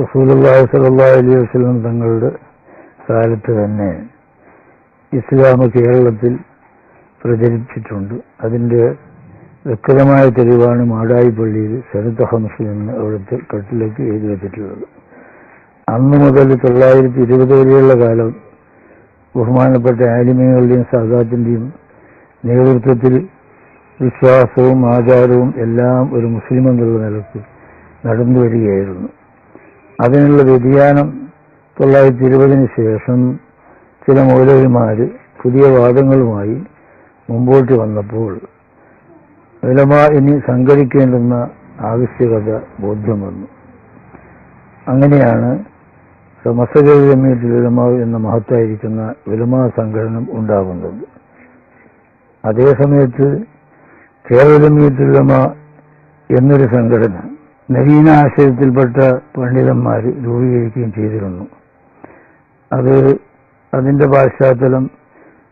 റസൂലുള്ളാഹി സ്വല്ലല്ലാഹു അലൈഹി വസല്ലം തങ്ങളുടെ കാലത്ത് തന്നെ ഇസ്ലാം കേരളത്തിൽ പ്രചരിച്ചിട്ടുണ്ട്. അതിന്റെ വ്യക്തമായ തെളിവാണ് മാടായി പള്ളിയിൽ സനത്ത് ഹംസ് എന്ന് അവിടുത്തെ കട്ടിലേക്ക് എഴുതി വെച്ചിട്ടുള്ളത്. അന്ന് മുതൽ തൊള്ളായിരത്തി ഇരുപത് വരെയുള്ള കാലം ബഹുമാനപ്പെട്ട ആലിമയുടെയും സാദാത്തിന്റെയും നേതൃത്വത്തിൽ വിശ്വാസവും ആചാരവും എല്ലാം ഒരു മുസ്ലിം എന്നുള്ള നിലയ്ക്ക് നടന്നു വരികയായിരുന്നു അതിനുള്ള വ്യതിയാനം തൊള്ളായിരത്തി ഇരുപതിന് ശേഷം ചില മൗലവിമാര് പുതിയ വാദങ്ങളുമായി മുമ്പോട്ട് വന്നപ്പോൾ വിലമ ഇനി സംഘടിക്കേണ്ടുന്ന ആവശ്യകത ബോധ്യം വന്നു. അങ്ങനെയാണ് സമസ്തകളിൽ വിലമ എന്ന മഹത്തായിരിക്കുന്ന വിലമാ സംഘടന ഉണ്ടാകുന്നത്. അതേസമയത്ത് കേരളമീത്തുലമ എന്നൊരു സംഘടന നവീന ആശയത്തിൽപ്പെട്ട പണ്ഡിതന്മാർ രൂപീകരിക്കുകയും ചെയ്തിരുന്നു. അത് അതിന്റെ പശ്ചാത്തലം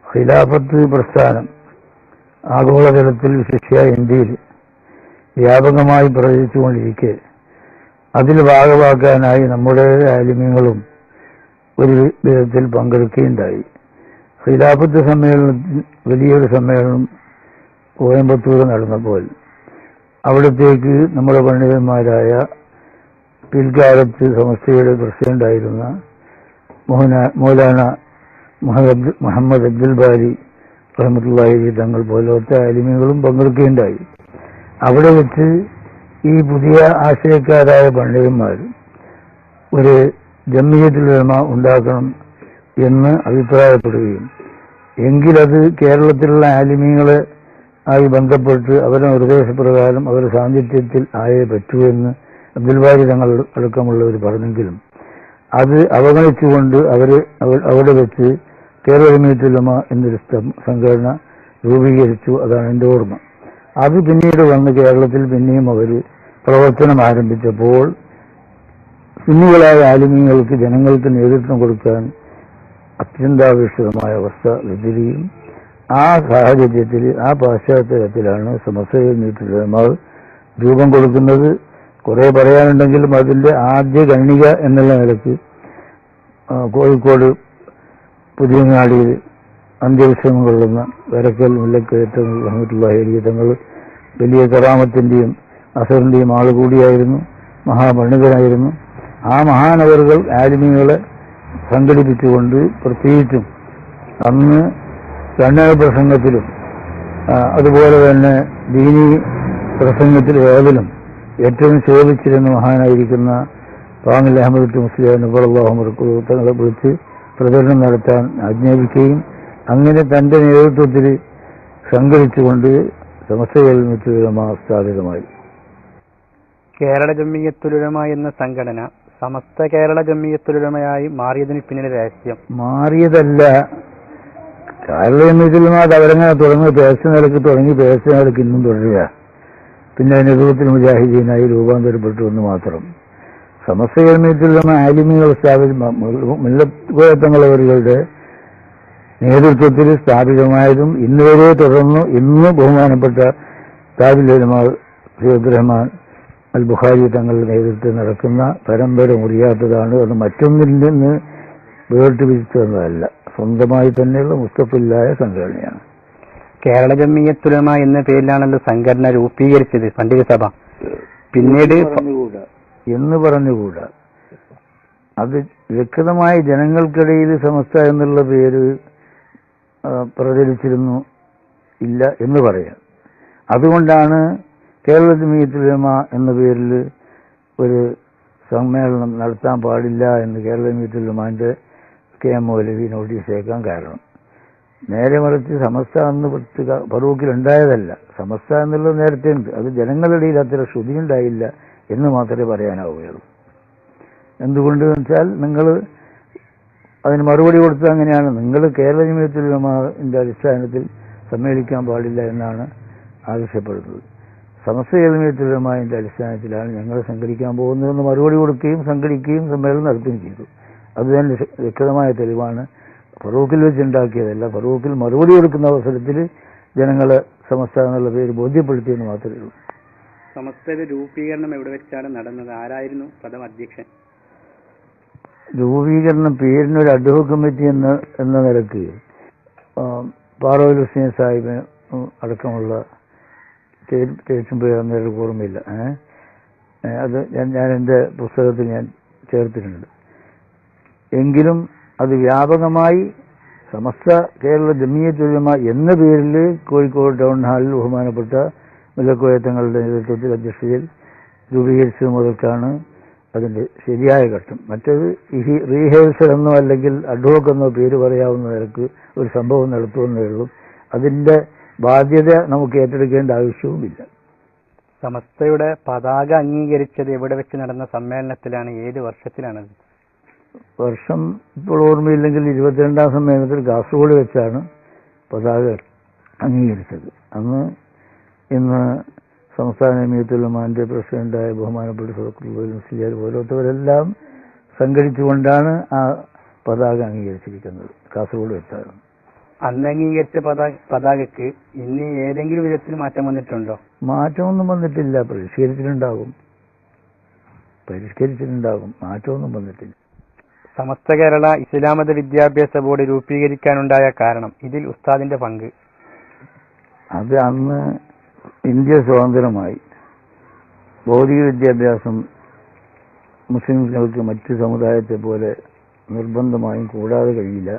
ഖിലാഫത്ത് പ്രസ്ഥാനം ആഗോളതലത്തിൽ വിശിഷ്യ ഇന്ത്യയിൽ വ്യാപകമായി പ്രചരിച്ചുകൊണ്ടിരിക്കെ അതിൽ ഭാഗമാക്കാനായി നമ്മുടെ ആലിമ്യങ്ങളും ഒരു വിധത്തിൽ പങ്കെടുക്കുകയുണ്ടായി. ഖിലാഫത്ത് സമ്മേളനത്തിൽ വലിയൊരു സമ്മേളനം കോയമ്പത്തൂർ നടന്നപ്പോൾ അവിടത്തേക്ക് നമ്മുടെ പണ്ഡിതന്മാരായ പിൽക്കാലത്ത് സമസ്തയുടെ പ്രസിഡന്റായിരുന്ന മോഹന മൗലാന മുഹമ്മദ് അബ്ദുൽ ബാരി റഹമത്തുള്ളാഹി തങ്ങൾ പോലത്തെ അലിമികളും പങ്കെടുക്കുകയുണ്ടായി അവിടെ വെച്ച് ഈ പുതിയ ആശയക്കാരായ പണ്ഡിതന്മാർ ഒരു ജമ്മിയത്തിലുമ ഉണ്ടാക്കണം എന്ന് അഭിപ്രായപ്പെടുകയും എങ്കിലത് കേരളത്തിലുള്ള ആലിമീങ്ങളെ ആയി ബന്ധപ്പെട്ട് അവരുടെ നിർദ്ദേശപ്രകാരം അവരുടെ സാന്നിധ്യത്തിൽ ആയേ പറ്റൂ എന്ന് അബ്ദുൽ ബാരി തങ്ങൾ അടക്കമുള്ളവർ പറഞ്ഞെങ്കിലും അത് അവഗണിച്ചുകൊണ്ട് അവർ അവ- അവിടെ വെച്ച് കേരളമീത്തുലമ എന്നൊരു സംഘടന രൂപീകരിച്ചു. അതാണ് എന്റെ ഓർമ്മ. അത് പിന്നീട് വന്ന് കേരളത്തിൽ പിന്നെയും അവർ പ്രവർത്തനം ആരംഭിച്ചപ്പോൾ സുന്നികളായ ആലിമ്യങ്ങൾക്ക് ജനങ്ങൾക്ക് നേതൃത്വം കൊടുക്കാൻ അത്യന്താപേക്ഷിതമായ അവസ്ഥ വരികയും ആ സാഹചര്യത്തിൽ ആ പാശ്ചാത്യത്തിലാണ് സമസ്തയിൽ നീട്ടുലമാർ രൂപം കൊടുക്കുന്നത്. കുറേ പറയാനുണ്ടെങ്കിലും അതിന്റെ ആദ്യ ഗണ്ണിക എന്നുള്ള നിലയ്ക്ക് കോഴിക്കോട് പുതിയങ്ങാടിയിൽ അന്ത്യവിശ്രമം കൊള്ളുന്ന വരക്കൽ മുല്ലക്കയറ്റം റഹ്മത്തുള്ള തങ്ങൾ വലിയ കറാമത്തിന്റെയും അസറിന്റെയും ആൾ കൂടിയായിരുന്നു മഹാപണ്ഡിതനായിരുന്നു. ആ മഹാനവറുകൾ ആലിമികളെ സംഘടിപ്പിച്ചുകൊണ്ട് പ്രത്യേകിച്ചും അന്ന് കണ്ണഴ പ്രസംഗത്തിലും അതുപോലെ തന്നെ ദീനി പ്രസംഗത്തിൽ ഏതിലും ഏറ്റവും ശോഭിച്ചിരുന്ന മഹാനായിരിക്കുന്ന പാമിൽ അഹമ്മദ് മുസ്ലിം തങ്ങളെ വിളിച്ച് പ്രചരണം നടത്താൻ ആജ്ഞാപിക്കുകയും അങ്ങനെ തന്റെ നേതൃത്വത്തിൽ സംഘടിച്ചുകൊണ്ട് സമസ്തയിൽ സ്ഥാപിതമായി കേരള ജമ്മിയത്തുലമ എന്ന സംഘടന സമസ്ത കേരള ജമ്മിയത്തുലമയായി മാറിയതിന് പിന്നിലെ രഹസ്യം. മാറിയതല്ല കേരള അത് അവരങ്ങനെ തുടങ്ങി. പേഴ്സൺ നിലയ്ക്ക് തുടങ്ങി പേഴ്സൺ നിലയ്ക്ക് ഇന്നും തുടരുക. പിന്നെ നേതൃത്വത്തിൽ മുജാഹിദീനായി രൂപാന്തരപ്പെട്ടു എന്ന് മാത്രം സമസ്തകർമ്മത്തിൽ ആലിമികൾ സ്ഥാപിച്ച മുല്ലപ്പുഴത്തങ്ങളവരുടെ നേതൃത്വത്തിൽ സ്ഥാപിതമായതും ഇന്നുവരെ തുടർന്നു ഇന്ന് ബഹുമാനപ്പെട്ട താബിലുമാർ അബ്ദുറഹ്മാൻ അൽ ബുഖാരി തങ്ങളുടെ നേതൃത്വത്തിൽ നടക്കുന്ന പരമ്പര മുറിയാത്തതാണ് അത് മറ്റൊന്നിൽ നിന്ന് വേർതിരിച്ചു വന്നതല്ല സ്വന്തമായി തന്നെയുള്ള മുസ്തഫില്ലായ സംഘടനയാണ്. കേരള ജമ്മിയത്തുലമ എന്ന പേരിലാണല്ലോ സംഘടന രൂപീകരിച്ചത് പണ്ഡിത സഭ പിന്നീട് എന്ന് പറഞ്ഞുകൂടാ. അത് വ്യക്തമായി ജനങ്ങൾക്കിടയിൽ സമസ്ത എന്നുള്ള പേര് പ്രചരിച്ചിരുന്നു ഇല്ല എന്ന് പറയാം. അതുകൊണ്ടാണ് കേരള ജമീയത്തുലമ എന്ന പേരിൽ ഒരു സമ്മേളനം നടത്താൻ പാടില്ല എന്ന് കേരള ജമീയത്തുലമാന്റെ കെ എം മൗലവി നോട്ടീസ് അയക്കാൻ കാരണം. നേരെ മറിച്ച് സമസ്ത എന്ന് പ്രത്യേക ഫറൂഖിൽ ഉണ്ടായതല്ല സമസ്ത എന്നുള്ളത് നേരത്തെ ഉണ്ട്. അത് ജനങ്ങളുടെ ഇടയിൽ അത്ര ശ്രുതി ഉണ്ടായില്ല എന്ന് മാത്രമേ പറയാനാവുകയുള്ളൂ. എന്തുകൊണ്ട് വെച്ചാൽ നിങ്ങൾ അതിന് മറുപടി കൊടുത്തത് അങ്ങനെയാണ്. നിങ്ങൾ കേരള ജമീയത്തുലമാന്റെ അടിസ്ഥാനത്തിൽ സമ്മേളിക്കാൻ പാടില്ല എന്നാണ് ആവശ്യപ്പെടുന്നത്. സമസ്ത ജമീയത്തുലമാന്റെ അടിസ്ഥാനത്തിലാണ് ഞങ്ങൾ സംഘടിക്കാൻ പോകുന്നതെന്ന് മറുപടി കൊടുക്കുകയും സംഘടിക്കുകയും സമ്മേളനം നടത്തുകയും ചെയ്തു. അത് തന്നെ വ്യക്തമായ തെളിവാണ്. ഫറൂഖിൽ വെച്ചുണ്ടാക്കിയതല്ല. ഫറൂഖിൽ മറുപടി കൊടുക്കുന്ന അവസരത്തിൽ ജനങ്ങളെ സമസ്ത എന്നുള്ള പേര് ബോധ്യപ്പെടുത്തിയെന്ന് മാത്രമേ ഉള്ളൂ. സമസ്തയുടെ രൂപീകരണം എവിടെ വെച്ചാണ് നടന്നത്? ആരായിരുന്നു പ്രഥമ അധ്യക്ഷൻ? രൂപീകരണം പേരിനൊരു അഡ്ഹോ കമ്മിറ്റി എന്ന എന്ന നിലയ്ക്ക് പാറോയിൽ ഹുസൈൻ സാഹിബ് അടക്കമുള്ള തേച്ചും പേര് അന്നേരം ഓർമ്മയില്ല അത് ഞാൻ ഞാൻ എന്റെ പുസ്തകത്തിൽ ഞാൻ ചേർത്തിട്ടുണ്ട്. എങ്കിലും അത് വ്യാപകമായി സമസ്ത കേരള ജമിയത്തുലമ എന്ന പേരിൽ കോഴിക്കോട് ടൗൺ ഹാളിൽ ബഹുമാനപ്പെട്ട മുല്ലക്കോയത്തങ്ങളുടെ നേതൃത്വത്തിൽ അധ്യക്ഷതയിൽ രൂപീകരിച്ചത് മുതൽക്കാണ് അതിന്റെ ശരിയായ ഘട്ടം. മറ്റത് ഈ റീഹേഴ്സൽ എന്നോ അല്ലെങ്കിൽ അഡ്വോക്ക് എന്നോ പേര് പറയാവുന്ന നിലയ്ക്ക് ഒരു സംഭവം നടത്തുമെന്നേ ഉള്ളൂ. അതിന്റെ ബാധ്യത നമുക്ക് ഏറ്റെടുക്കേണ്ട ആവശ്യവുമില്ല. സമസ്തയുടെ പതാക അംഗീകരിച്ചത് എവിടെ വെച്ച് നടന്ന സമ്മേളനത്തിലാണ് ഏത് വർഷത്തിലാണത് വർഷം ഇപ്പോൾ ഓർമ്മയില്ലെങ്കിൽ ഇരുപത്തിരണ്ടാം സമ്മേളനത്തിൽ കാസർഗോഡ് വെച്ചാണ് പതാക അംഗീകരിച്ചത്. അന്ന് ഇന്ന് സംസ്ഥാന മീത്തുലമാന്റെ പ്രസിഡന്റായ ബഹുമാനപ്പെട്ട സദക്കുൽ മുസ്ലിയാർ ഓരോരുത്തവരെല്ലാം സംഘടിച്ചുകൊണ്ടാണ് ആ പതാക അംഗീകരിച്ചിരിക്കുന്നത്. കാസർഗോഡ് വെച്ചാണ്. അന്ന് അംഗീകരിച്ച പതാക പതാകയ്ക്ക് ഇനി ഏതെങ്കിലും വിധത്തിൽ മാറ്റം വന്നിട്ടുണ്ടോ? മാറ്റമൊന്നും വന്നിട്ടില്ല. പരിഷ്കരിച്ചിട്ടുണ്ടാകും. പരിഷ്കരിച്ചിട്ടുണ്ടാകും. മാറ്റമൊന്നും വന്നിട്ടില്ല. സമസ്ത കേരള ഇസ്ലാമത വിദ്യാഭ്യാസ ബോർഡ് രൂപീകരിക്കാനുണ്ടായ കാരണം. ഇതിൽ ഉസ്താദിന്റെ പങ്ക്. അത് അന്ന് ഇന്ത്യ സ്വതന്ത്രമായി ഭൗതിക വിദ്യാഭ്യാസം മുസ്ലിംകൾക്ക് മറ്റ് സമുദായത്തെ പോലെ നിർബന്ധമായും കൂടാതെ കഴിയില്ല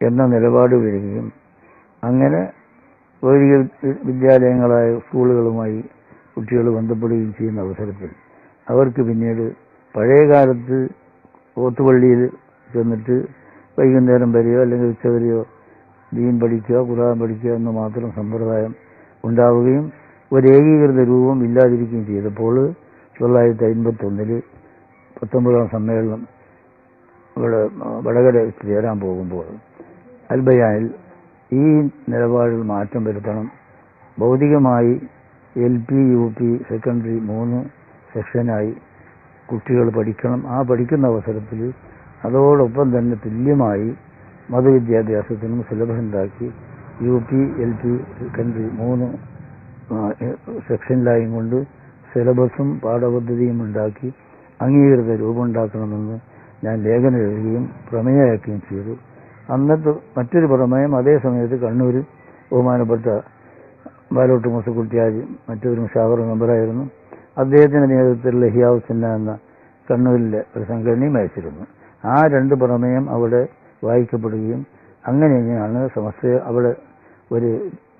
എന്ന നിലപാട് വരികയും അങ്ങനെ ഭൗതിക വിദ്യാലയങ്ങളായ സ്കൂളുകളുമായി കുട്ടികൾ ബന്ധപ്പെടുകയും ചെയ്യുന്ന അവസരത്തിൽ അവർക്ക് പിന്നീട് പഴയ കാലത്ത് ഓത്തുപള്ളിയിൽ ചെന്നിട്ട് വൈകുന്നേരം വരെയോ അല്ലെങ്കിൽ ഉച്ചവരെയോ ദീൻ പഠിക്കുക ഖുർആൻ പഠിക്കുക എന്ന് മാത്രം സമ്പ്രദായം ഉണ്ടാവുകയും ഒരു ഏകീകൃത രൂപം ഇല്ലാതിരിക്കുകയും ചെയ്തപ്പോൾ തൊള്ളായിരത്തി അൻപത്തി ഒന്നിൽ പത്തൊമ്പതാം സമ്മേളനം ഇവിടെ വടകര ചേരാൻ പോകുമ്പോൾ അൽബയാനിൽ ഈ നിലപാടിൽ മാറ്റം വരുത്തണം. ഭൗതികമായി L P U P secondary മൂന്ന് സെക്ഷനായി കുട്ടികൾ പഠിക്കണം. ആ പഠിക്കുന്ന അവസരത്തിൽ അതോടൊപ്പം തന്നെ തുല്യമായി മതവിദ്യാഭ്യാസത്തിനും സിലബസ് ഉണ്ടാക്കി U P L P secondary മൂന്ന് സെക്ഷനിലായും കൊണ്ട് സിലബസും പാഠപദ്ധതിയും ഉണ്ടാക്കി അംഗീകൃത രൂപം ഉണ്ടാക്കണമെന്ന് ഞാൻ ലേഖനം എഴുതുകയും പ്രമേയമാക്കുകയും ചെയ്തു. അന്നത്തെ മറ്റൊരു പ്രമേയം അതേ സമയത്ത് കണ്ണൂർ ബഹുമാനപ്പെട്ട ബാലോട്ട് മുസക്കുട്ടിയാജി മറ്റൊരു ഷാവർ മെമ്പറായിരുന്നു. അദ്ദേഹത്തിന്റെ നേതൃത്വത്തിൽ ഹിയാവുസിന്ന എന്ന കണ്ണൂരിലെ ഒരു സംഘടനയും അയച്ചിരുന്നു. ആ രണ്ട് പ്രമേയം അവിടെ വായിക്കപ്പെടുകയും അങ്ങനെയാണ് സമസ്ത അവിടെ ഒരു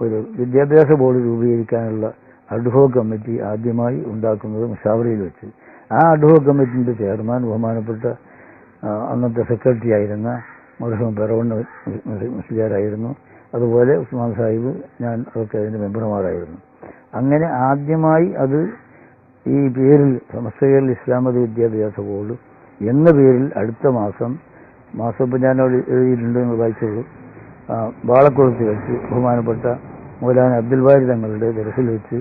ഒരു വിദ്യാഭ്യാസ ബോർഡ് രൂപീകരിക്കാനുള്ള അഡ്ഹോ കമ്മിറ്റി ആദ്യമായി ഉണ്ടാക്കുന്നത് മുഷാവറിയിൽ വെച്ച്. ആ അഡ്ഹോ കമ്മിറ്റിന്റെ ചെയർമാൻ ബഹുമാനപ്പെട്ട അന്നത്തെ സെക്രട്ടറി ആയിരുന്ന മർഹൂം പെറവണ്ണ മുസ്ലിയാരായിരുന്നു അതുപോലെ ഉസ്മാൻ സാഹിബ് ഞാൻ അതൊക്കെ അതിന്റെ മെമ്പർമാരായിരുന്നു അങ്ങനെ ആദ്യമായി അത് ഈ പേരിൽ സമസ്തകേരള ഇസ്ലാമത വിദ്യാഭ്യാസ ബോർഡ് എന്ന പേരിൽ അടുത്ത മാസം മാസം ഇപ്പം ഞാൻ എഴുതിയിട്ടുണ്ട് എന്ന് വായിച്ചുള്ളൂ. വാളക്കുളത്ത് വെച്ച് ബഹുമാനപ്പെട്ട മൗലാന അബ്ദുൽ വാരി തങ്ങളുടെ ദർസിൽ വെച്ച്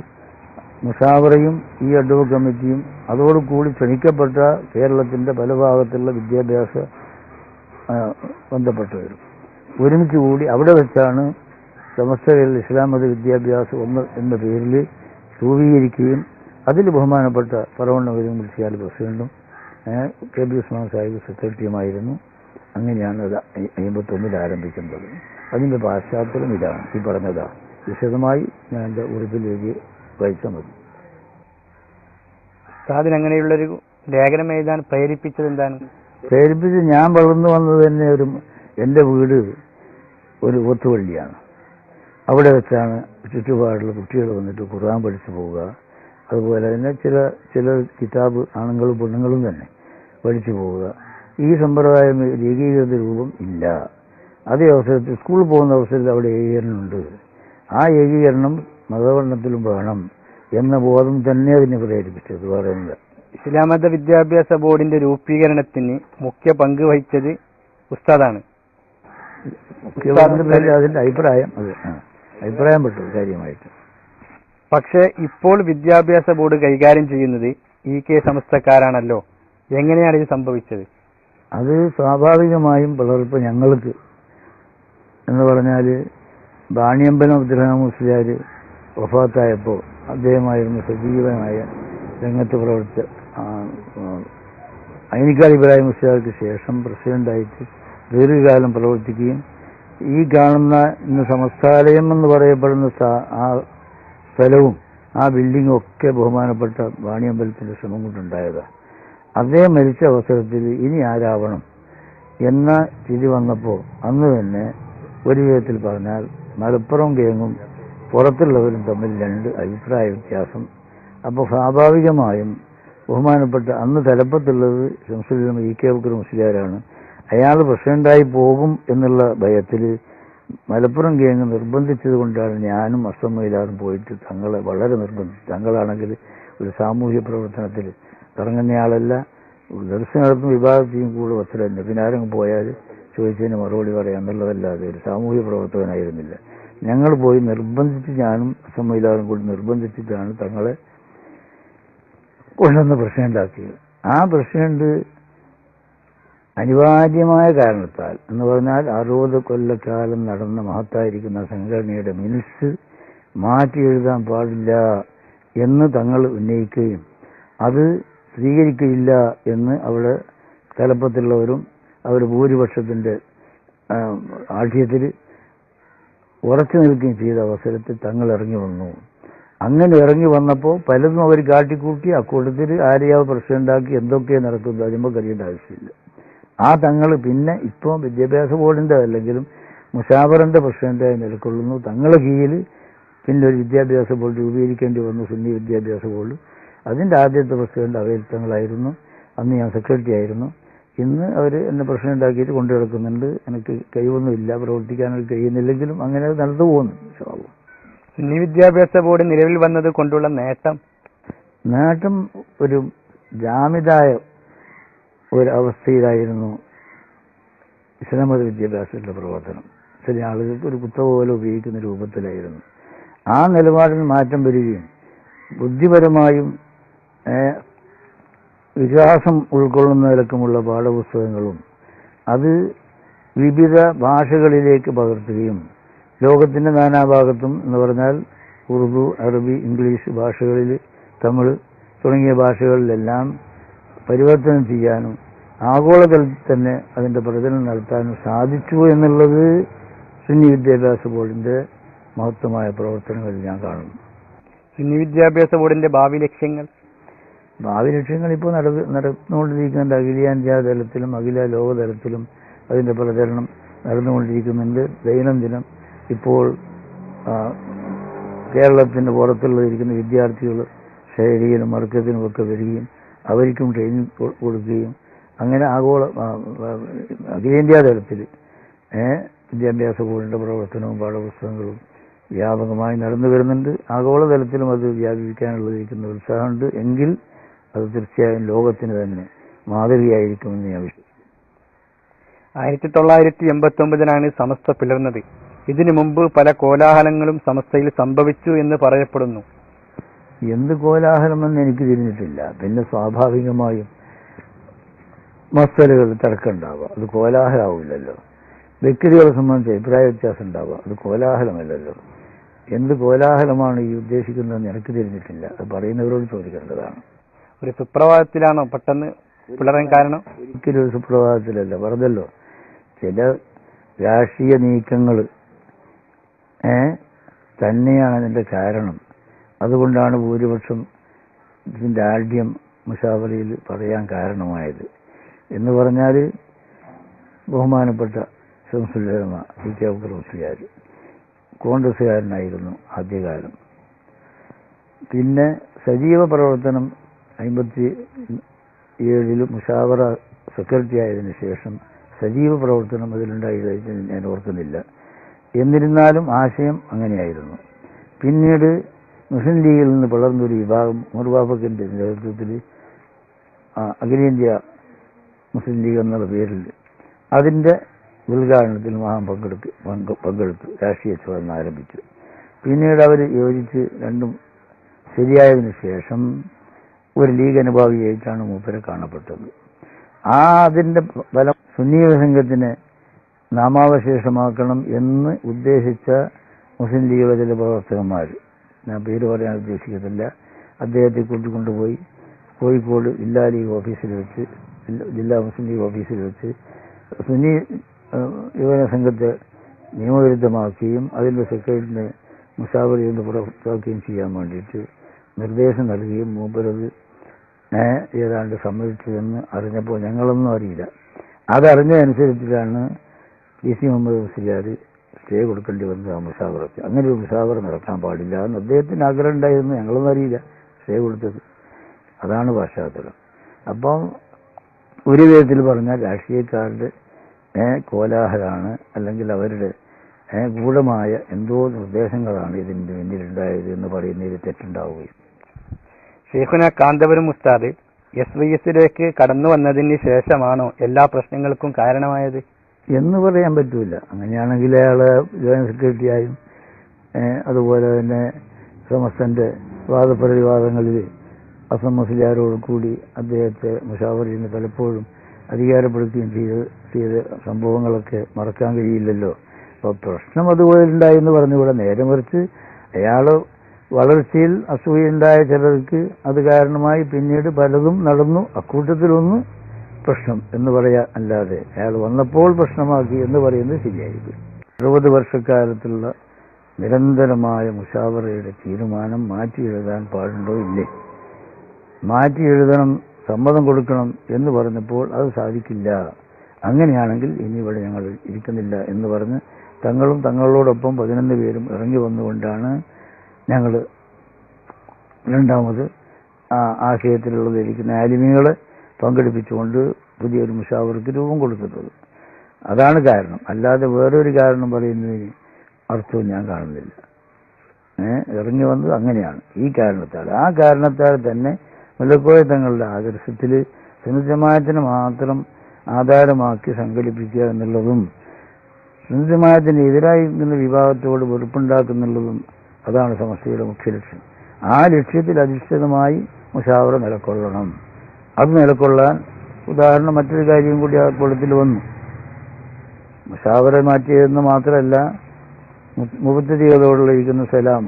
മുഷാവറയും ഈ അഡ്വ കമ്മിറ്റിയും അതോടുകൂടി ക്ഷണിക്കപ്പെട്ട കേരളത്തിന്റെ പല ഭാഗത്തുള്ള വിദ്യാഭ്യാസ ബന്ധപ്പെട്ടവരും. ഒരുമിച്ച് കൂടി അവിടെ വെച്ചാണ് സമസ്ത കേരള ഇസ്ലാം വിദ്യാഭ്യാസം ഒന്ന് എന്ന പേരിൽ രൂപീകരിക്കുകയും അതിൽ ബഹുമാനപ്പെട്ട പറവണ്ണ വരും വിളിച്ചാൽ പ്രസിഡന്റും കെ ബി ഉസ്മാൻ സാഹിബ് സെക്രട്ടറിയുമായിരുന്നു. അങ്ങനെയാണ് അത് അയ്യമ്പത്തൊന്നിൽ ആരംഭിക്കുന്നത്. അതിന്റെ പാശ്ചാത്തലം ഇതാണ്. ഈ പറഞ്ഞതാ. വിശദമായി ഞാൻ എന്റെ ഉറുപ്പിലേക്ക് വായിച്ചാൽ മതി. ഉസ്താദിന് അങ്ങനെയുള്ളൊരു ലേഖനം എഴുതാൻ പ്രേരിപ്പിച്ചത് എന്താണ്? പ്രേരിപ്പിച്ച് ഞാൻ വളർന്നു വന്നത് തന്നെ ഒരു എന്റെ വീട് ഒരു ഒത്തുവള്ളിയാണ് അവിടെ വെച്ചാണ് ചുറ്റുപാടുള്ള കുട്ടികൾ വന്നിട്ട് ഖുർആൻ പഠിച്ചു പോവുക. അതുപോലെ തന്നെ ചില ചില കിതാബ് ആണുങ്ങളും പെണ്ണുങ്ങളും തന്നെ പഠിച്ചു പോവുക. ഈ സമ്പ്രദായം ഏകീകൃത രൂപം ഇല്ല. അതേ അവസരത്തിൽ സ്കൂളിൽ പോകുന്ന അവസരത്തിൽ അവിടെ ഏകീകരണമുണ്ട് ആ ഏകീകരണം മതവർണത്തിലും വേണം എന്ന ബോധം തന്നെ അതിനെ പ്രേരിപ്പിച്ചത് പറയുന്നത് ഇസ്ലാം ഇസ്ലാമത വിദ്യാഭ്യാസ ബോർഡിന്റെ രൂപീകരണത്തിന് മുഖ്യ പങ്ക് വഹിച്ചത് ഉസ്താദാണ്. അതിന്റെ അഭിപ്രായം അതെ. അഭിപ്രായം പെട്ടു കാര്യമായിട്ട്. പക്ഷേ ഇപ്പോൾ വിദ്യാഭ്യാസ ബോർഡ് കൈകാര്യം ചെയ്യുന്നത് ഇ കെ സംസ്ഥക്കാരാണല്ലോ എങ്ങനെയാണ് ഇത് സംഭവിച്ചത്? അത് സ്വാഭാവികമായും പിളർപ്പ് ഞങ്ങൾക്ക്. എന്ന് പറഞ്ഞാൽ ബാണിയമ്പലം അബ്ദുറഹ്മാൻ മുസ്ലിയാർ വഫാത്തായപ്പോൾ അദ്ദേഹമായിരുന്നു സജീവനായ രംഗത്ത് പ്രവർത്തിച്ച അയിനിക്കാട് ഇബ്രാഹിം മുസ്ലിയാർക്ക് ശേഷം പ്രസിഡന്റായിട്ട് ദീർഘകാലം പ്രവർത്തിക്കുകയും ഈ കാണുന്ന ഇന്ന് സമസ്താലയം എന്ന് പറയപ്പെടുന്ന ആ സ്ഥലവും ആ ബിൽഡിങ്ങും ഒക്കെ ബഹുമാനപ്പെട്ട വാണിയമ്പലത്തിന്റെ ശ്രമം കൊണ്ടുണ്ടായതാണ് അദ്ദേഹം മരിച്ച അവസരത്തിൽ ഇനി ആരാവണം എന്ന സ്ഥിതി വന്നപ്പോൾ അന്ന് തന്നെ ഒരു വിധത്തിൽ പറഞ്ഞാൽ മലപ്പുറം കേങ്ങും പുറത്തുള്ളവരും തമ്മിൽ രണ്ട് അഭിപ്രായ വ്യത്യാസം. അപ്പോൾ സ്വാഭാവികമായും ബഹുമാനപ്പെട്ട അന്ന് തലപ്പത്തുള്ളത് ശംസുലിം ഇ കെ ബക്കർ മുസ്ലിയാരാണ്. അയാൾ പ്രസിഡന്റായി പോകും എന്നുള്ള ഭയത്തിൽ മലപ്പുറം കേങ്ങ് നിർബന്ധിച്ചത് കൊണ്ടാണ് ഞാനും അസമയിലാറും പോയിട്ട് തങ്ങളെ വളരെ നിർബന്ധിച്ചു തങ്ങളാണെങ്കിൽ ഒരു സാമൂഹ്യ പ്രവർത്തനത്തിൽ ഇറങ്ങുന്നയാളല്ല ദർശനം നടത്തുന്ന വിഭാഗത്തെയും കൂടെ വസ്ത്രമല്ല. പിന്നെ ആരെങ്കിലും പോയാൽ ചോദിച്ചതിന് മറുപടി പറയാം എന്നുള്ളതല്ലാതെ ഒരു സാമൂഹ്യ പ്രവർത്തകനായിരുന്നില്ല. ഞങ്ങൾ പോയി നിർബന്ധിച്ച് ഞാനും അസമയിലാറും കൂടി നിർബന്ധിച്ചിട്ടാണ് തങ്ങളെ കൊണ്ടുവന്ന് പ്രസിഡന്റാക്കിയത് ആ പ്രസിഡന്റ് അനിവാര്യമായ കാരണത്താൽ എന്ന് പറഞ്ഞാൽ അറുപത് കൊല്ലക്കാലം നടന്ന മഹത്തായിരിക്കുന്ന സംഘടനയുടെ മിനിസ് മാറ്റി എഴുതാൻ പാടില്ല എന്ന് തങ്ങൾ ഉന്നയിക്കുകയും അത് സ്വീകരിക്കുകയില്ല എന്ന് അവിടെ തലപ്പത്തുള്ളവരും അവർ ഭൂരിപക്ഷത്തിന്റെ ആഠ്യത്തിൽ ഉറച്ചു നിൽക്കുകയും ചെയ്ത അവസരത്തിൽ തങ്ങൾ ഇറങ്ങി വന്നു. അങ്ങനെ ഇറങ്ങി വന്നപ്പോൾ പലതും അവർ കാട്ടിക്കൂട്ടി അക്കൂട്ടത്തിൽ ആരെയാവ് പ്രസിഡന്റാക്കി എന്തൊക്കെ നടക്കുന്നു അതിമ്പോൾ കഴിയേണ്ട ആവശ്യമില്ല. ആ തങ്ങൾ പിന്നെ ഇപ്പോൾ വിദ്യാഭ്യാസ ബോർഡിന്റെ അല്ലെങ്കിലും മുഷാവറിന്റെ പ്രസിഡന്റായി നിലക്കൊള്ളുന്നു. തങ്ങളുടെ കീഴിൽ പിന്നെ ഒരു വിദ്യാഭ്യാസ ബോർഡ് രൂപീകരിക്കേണ്ടി വന്നു സുന്നി വിദ്യാഭ്യാസ ബോർഡ്. അതിന്റെ ആദ്യത്തെ പ്രസിഡന്റ് അവയിൽ തങ്ങളായിരുന്നു. അന്ന് ഞാൻ സെക്രട്ടറി ആയിരുന്നു. ഇന്ന് അവർ എന്നെ പ്രസിഡന്റാക്കിയിട്ട് കൊണ്ടു നടക്കുന്നുണ്ട്. എനിക്ക് കഴിവൊന്നുമില്ല പ്രവർത്തിക്കാനൊക്കെ കഴിയുന്നില്ലെങ്കിലും അങ്ങനെ അത് നടന്നു പോകുന്നു ഇൻഷാ അള്ളാ. സുന്നി വിദ്യാഭ്യാസ ബോർഡ് നിലവിൽ വന്നത് കൊണ്ടുള്ള നേട്ടം? നേട്ടം ഒരു ജാമിതായ ഒരു അവസ്ഥയിലായിരുന്നു ഇസ്ലാം മത വിദ്യാഭ്യാസത്തിലെ പ്രവർത്തനം. ചില ആളുകൾക്ക് ഒരു കുത്ത പോലെ ഉപയോഗിക്കുന്ന രൂപത്തിലായിരുന്നു. ആ നിലപാടിന് മാറ്റം വരികയും ബുദ്ധിപരമായും വികാസം ഉൾക്കൊള്ളുന്ന നിലക്കുമുള്ള പാഠപുസ്തകങ്ങളും അത് വിവിധ ഭാഷകളിലേക്ക് പകർത്തുകയും ലോകത്തിന്റെ നാനാഭാഗത്തും എന്ന് പറഞ്ഞാൽ ഉറുദു അറബി ഇംഗ്ലീഷ് ഭാഷകളിൽ തമിഴ് തുടങ്ങിയ ഭാഷകളിലെല്ലാം പരിവർത്തനം ചെയ്യാനും ആഗോളതലത്തിൽ തന്നെ അതിന്റെ പ്രചരണം നടത്താനും സാധിച്ചു എന്നുള്ളത് സുന്നി വിദ്യാഭ്യാസ ബോർഡിന്റെ മഹത്വമായ പ്രവർത്തനങ്ങളിൽ ഞാൻ കാണുന്നു. സുന്നി വിദ്യാഭ്യാസ ബോർഡിന്റെ ഭാവി ലക്ഷ്യങ്ങൾ? ഭാവി ലക്ഷ്യങ്ങൾ ഇപ്പോൾ നട- നടന്നുകൊണ്ടിരിക്കുന്നുണ്ട്. അഖിലേന്ത്യാ തലത്തിലും അഖില ലോകതലത്തിലും അതിന്റെ അതിന്റെ പ്രചരണം നടന്നുകൊണ്ടിരിക്കുന്നുണ്ട്. ദൈനംദിനം ഇപ്പോൾ കേരളത്തിന്റെ പുറത്തുള്ളതിരിക്കുന്ന വിദ്യാർത്ഥികൾ ശൈലിയിലും മർക്കത്തിനും ഒക്കെ വരികയും അവർക്കും ട്രെയിനിങ് കൊടുക്കുകയും അങ്ങനെ ആഗോള അഖിലേന്ത്യാ തലത്തിൽ വിദ്യാഭ്യാസ ബോർഡിന്റെ പ്രവർത്തനവും പാഠപുസ്തകങ്ങളും വ്യാപകമായി നടന്നു വരുന്നുണ്ട്. ആഗോള തലത്തിലും അത് വ്യാപിപ്പിക്കാനുള്ളതിരിക്കുന്ന ഉത്സാഹമുണ്ട്. എങ്കിൽ അത് തീർച്ചയായും ലോകത്തിന് തന്നെ മാതൃകയായിരിക്കുമെന്ന് ഞാൻ വിശ്വസിക്കുന്നു. ആയിരത്തി തൊള്ളായിരത്തി എൺപത്തി ഒമ്പതിനാണ് സമസ്ത പിളർന്നത്. ഇതിനു മുമ്പ് പല കോലാഹലങ്ങളും സമസ്തയിൽ സംഭവിച്ചു എന്ന് പറയപ്പെടുന്നു. എന്ത് കോലാഹലമെന്ന് എനിക്ക് തിരിഞ്ഞിട്ടില്ല. പിന്നെ സ്വാഭാവികമായും മസ്തലുകൾ തിരക്കുണ്ടാവുക അത് കോലാഹലമാവില്ലല്ലോ. വ്യക്തികളെ സംബന്ധിച്ച് അഭിപ്രായ വ്യത്യാസം ഉണ്ടാവുക. അത് കോലാഹലമല്ലല്ലോ. എന്ത് കോലാഹലമാണ് ഈ ഉദ്ദേശിക്കുന്നതെന്ന് എനിക്ക് തിരിഞ്ഞിട്ടില്ല. അത് പറയുന്നവരോട് ചോദിക്കേണ്ടതാണ്. ഒരു സുപ്രഭാതത്തിലാണോ പെട്ടെന്ന് പിളരാൻ കാരണം? ഒരിക്കലും ഒരു സുപ്രഭാതത്തിലല്ല. പറഞ്ഞല്ലോ. ചില രാഷ്ട്രീയ നീക്കങ്ങൾ തന്നെയാണ് അതിന്റെ കാരണം. അതുകൊണ്ടാണ് ഭൂരിപക്ഷം ഇതിന്റെ ആഢ്യം മുഷാവറയിൽ പറയാൻ കാരണമായത്. എന്ന് പറഞ്ഞാൽ ബഹുമാനപ്പെട്ട ശംസുല്ലമ ഇ കെ മുസ്ലിയാർ കോൺഗ്രസ്സുകാരനായിരുന്നു ആദ്യകാലം. പിന്നെ സജീവ പ്രവർത്തനം അമ്പത്തി ഏഴിൽ മുഷാവറ സെക്രട്ടറി ആയതിനു ശേഷം സജീവ പ്രവർത്തനം അതിലുണ്ടായതായിട്ട് ഞാൻ ഓർക്കുന്നില്ല. എന്നിരുന്നാലും ആശയം അങ്ങനെയായിരുന്നു. പിന്നീട് മുസ്ലിം ലീഗിൽ നിന്ന് പിളർന്നൊരു വിഭാഗം മുർബാബക്കിന്റെ നേതൃത്വത്തിൽ അഖിലേന്ത്യാ മുസ്ലിം ലീഗ് എന്നുള്ള പേരിൽ അതിന്റെ ഉദ്ഘാടനത്തിൽ മഹാൻ പങ്കെടുത്ത് പങ്ക് പങ്കെടുത്തു രാഷ്ട്രീയ ചോദന ആരംഭിച്ചു. പിന്നീട് അവർ യോജിച്ച് രണ്ടും ശരിയായതിനു ശേഷം ഒരു ലീഗ് അനുഭാവിയായിട്ടാണ് മൂപ്പരെ കാണപ്പെട്ടത്. ആ അതിന്റെ ഫലം സുന്നീ സംഘത്തിനെ നാമാവശേഷമാക്കണം എന്ന് ഉദ്ദേശിച്ച മുസ്ലിം ലീഗിലെ ചില പ്രവർത്തകന്മാർ ഞാൻ പേര് പറയാൻ ഉദ്ദേശിക്കുന്നില്ല അദ്ദേഹത്തെ കൂട്ടിക്കൊണ്ടുപോയി കോഴിക്കോട് ജില്ലാ ലീഗ് ഓഫീസിൽ വെച്ച് ജില്ലാ മുസ്ലിം ലീഗ് ഓഫീസിൽ വെച്ച് സുന്നി യുവജന സംഘത്തെ നിയമവിരുദ്ധമാക്കുകയും അതിന്റെ സെക്രട്ടറിനെ മുസാഫറി നിന്ന് പുറത്താക്കുകയും ചെയ്യാൻ വേണ്ടിയിട്ട് നിർദ്ദേശം നൽകുകയും മൂപ്പരത് ഏതാണ്ട് സമ്മതിച്ചതെന്ന് അറിഞ്ഞപ്പോൾ ഞങ്ങളൊന്നും അറിയില്ല. അതറിഞ്ഞതനുസരിച്ചിട്ടാണ് P C Muhammad Musliyar stay കൊടുക്കേണ്ടി വന്നത് ആ മുഷാവറക്ക്. അങ്ങനെ ഒരു മുഷാവറ നടക്കാൻ പാടില്ല എന്ന് അദ്ദേഹത്തിന് ആഗ്രഹം ഉണ്ടായിരുന്നു. ഞങ്ങളൊന്നും അറിയില്ല. സ്റ്റേ കൊടുത്തത്. അതാണ് പശ്ചാത്തലം. അപ്പം ഒരു വിധത്തിൽ പറഞ്ഞാൽ രാഷ്ട്രീയക്കാരുടെ ഏ, കോലാഹലമാണ് അല്ലെങ്കിൽ അവരുടെ ഏ, ഗൂഢമായ എന്തോ നിർദ്ദേശങ്ങളാണ് ഇതിന്റെ മുന്നിലുണ്ടായത് എന്ന് പറയുന്നതിൽ തെറ്റുണ്ടാവുകയും. ഷെയ്ഖുന കാന്തപുരം ഉസ്താദ് എസ് വി എസിലേക്ക് കടന്നു വന്നതിന് ശേഷമാണോ എല്ലാ പ്രശ്നങ്ങൾക്കും കാരണമായത്? എന്ന് പറയാൻ പറ്റൂല. അങ്ങനെയാണെങ്കിൽ അയാൾ ജോയിന്റ് സെക്രട്ടറിയായും അതുപോലെ തന്നെ സമസ്തന്റെ വാദപ്രതിവാദങ്ങളിൽ അസം കൂടി അദ്ദേഹത്തെ മുഷാവറിൽ പലപ്പോഴും അധികാരപ്പെടുത്തുകയും ചെയ്ത് ചെയ്ത സംഭവങ്ങളൊക്കെ മറക്കാൻ കഴിയില്ലല്ലോ. അപ്പോൾ പ്രശ്നം അതുപോലെ ഉണ്ടായി എന്ന് പറഞ്ഞുകൂടെ. നേരെ മറിച്ച് അയാൾ വളർച്ചയിൽ അസൂയുണ്ടായ ചിലർക്ക് അത് കാരണമായി പിന്നീട് പലതും നടന്നു. അക്കൂട്ടത്തിലൊന്ന് പ്രശ്നം എന്ന് പറയാ അല്ലാതെ അയാൾ വന്നപ്പോൾ പ്രശ്നമാക്കി എന്ന് പറയുന്നത് ശരിയായിരിക്കും. അറുപത് വർഷക്കാലത്തുള്ള നിരന്തരമായ മുഷാവറയുടെ തീരുമാനം മാറ്റി എഴുതാൻ പാടുണ്ടോ? ഇല്ലേ. മാറ്റി എഴുതണം സമ്മതം കൊടുക്കണം എന്ന് പറഞ്ഞപ്പോൾ അത് സാധിക്കില്ല. അങ്ങനെയാണെങ്കിൽ ഇനി ഇവിടെ ഞങ്ങൾ ഇരിക്കുന്നില്ല എന്ന് പറഞ്ഞ് തങ്ങളും തങ്ങളോടൊപ്പം പതിനൊന്ന് പേരും ഇറങ്ങി വന്നുകൊണ്ടാണ് ഞങ്ങൾ രണ്ടാമത് ആ ആശയത്തിലുള്ളത് ഇരിക്കുന്ന ആലിമികളെ പങ്കെടുപ്പിച്ചുകൊണ്ട് പുതിയൊരു മുഷാവർക്ക് രൂപം കൊടുത്തിട്ടുള്ളത്. അതാണ് കാരണം. അല്ലാതെ വേറൊരു കാരണം പറയുന്നതിന് അർത്ഥവും ഞാൻ കാണുന്നില്ല. ഇറങ്ങി വന്നത് അങ്ങനെയാണ്. ഈ കാരണത്താൽ. ആ കാരണത്താൽ തന്നെ മുല്ലക്കോയ തങ്ങളുടെ ആദർശത്തിൽ സുനിജമായത്തിന് മാത്രം ആധാരമാക്കി സംഘടിപ്പിക്കുക എന്നുള്ളതും സുനിജമായത്തിന് എതിരായി നിന്ന വിഭാഗത്തോട് വെറുപ്പുണ്ടാക്കുന്നുള്ളതും അതാണ് സമസ്തയുടെ മുഖ്യ ലക്ഷ്യം. ആ ലക്ഷ്യത്തിൽ അധിഷ്ഠിതമായി മുഷാവറ നിലക്കൊള്ളണം അത് നിലക്കൊള്ളാൻ ഉദാഹരണം മറ്റൊരു കാര്യം കൂടി ആ കുളത്തിൽ വന്നു. മുഷാവറ മാറ്റിയതെന്ന് മാത്രമല്ല മുപ്പത്തിയതോടുള്ള ഇരിക്കുന്ന സലാം.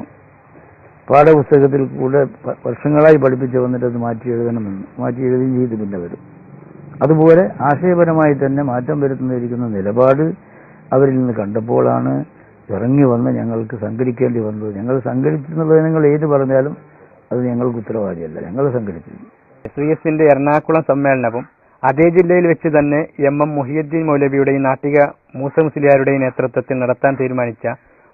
പാഠപുസ്തകത്തിൽ കൂടെ വർഷങ്ങളായി പഠിപ്പിച്ചു വന്നിട്ട് അത് മാറ്റി എഴുതണമെന്ന് മാറ്റി എഴുതുകയും ചെയ്ത് പിന്നെ വരും അതുപോലെ ആശയപരമായി തന്നെ മാറ്റം വരുത്തുന്നിരിക്കുന്ന നിലപാട് അവരിൽ നിന്ന് കണ്ടപ്പോഴാണ് ഇറങ്ങി വന്ന് ഞങ്ങൾക്ക് സംഘടിക്കേണ്ടി വന്നത്. ഞങ്ങൾ സംഘടിച്ചെന്നുള്ളത് നിങ്ങൾ ഏത് പറഞ്ഞാലും അത് ഞങ്ങൾക്ക് ഉത്തരവാദിയല്ല. ഞങ്ങൾ സംഘടിച്ചു എസ് വി എസിന്റെ എറണാകുളം സമ്മേളനവും അതേ ജില്ലയിൽ വെച്ച് തന്നെ എം എം മുഹിയുദ്ദീൻ മൗലവിയുടെയും നാട്ടിക മൂസ മുസ്ലിയാരുടെയും നേതൃത്വത്തിൽ നടത്താൻ തീരുമാനിച്ച